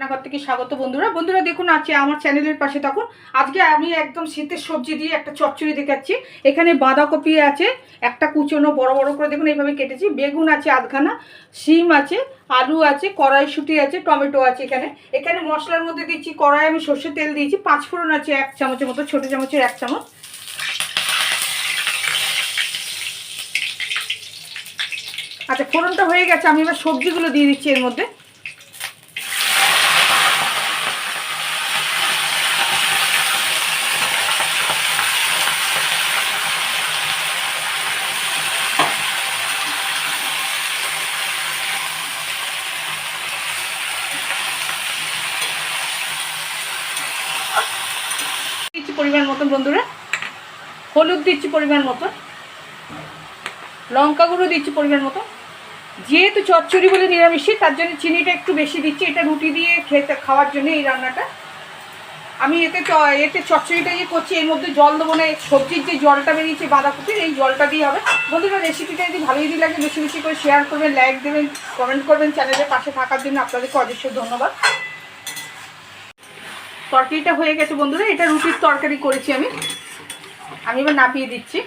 রান্নাঘর থেকে স্বাগত বন্ধুরা। বন্ধুরা দেখুন আছে আমার চ্যানেলের পাশে তখন আজকে আমি একদম শীতের সবজি দিয়ে একটা চচ্চড়ি দেখাচ্ছি। এখানে বাঁধাকপি আছে, একটা কুচনো বড় বড় করে দেখুন, এইভাবে কেটেছি। বেগুন আছে আধখানা, শিম আছে, আলু আছে, কড়াইশুঁটি আছে, টমেটো আছে এখানে। এখানে মশলার মধ্যে দিচ্ছি কড়াই, আমি সর্ষের তেল দিয়েছি। পাঁচ ফোড়ন আছে, এক চামচের মতো, ছোটো চামচের এক চামচ। আচ্ছা ফোড়নটা হয়ে গেছে, আমি এবার সবজিগুলো দিয়ে দিচ্ছি এর মধ্যে। দিচ্ছি পরিমাণ মতন, বন্ধুরা। হলুদ দিচ্ছি পরিমাণ মতন। লঙ্কা গুঁড়ো দিচ্ছি পরিমাণ মতো যেহেতু চচ্চড়ি বলে নিরামিষই, তার জন্য চিনিটা একটু বেশি দিচ্ছি। এটা রুটি দিয়ে খেতে খাওয়ার জন্য এই রান্নাটা আমি এতে এতে চচ্চড়িটা যে করছি, এর মধ্যে জল দেবো না, সবজির যে জলটা বেরিয়েছে বাঁধাকপির, এই জলটা দিয়ে হবে। বন্ধুরা রেসিপিটা যদি ভালোই যদি লাগে, বেশি বেশি করে শেয়ার করবেন লাইক দেবেন কমেন্ট করবেন চ্যানেলের পাশে থাকার জন্য আপনাদেরকে অজস্র ধন্যবাদ। তরকারিটা হয়ে গেছে বন্ধুরা, এটা রুটির তরকারি করেছি আমি। আমি এবার নাপিয়ে দিচ্ছি।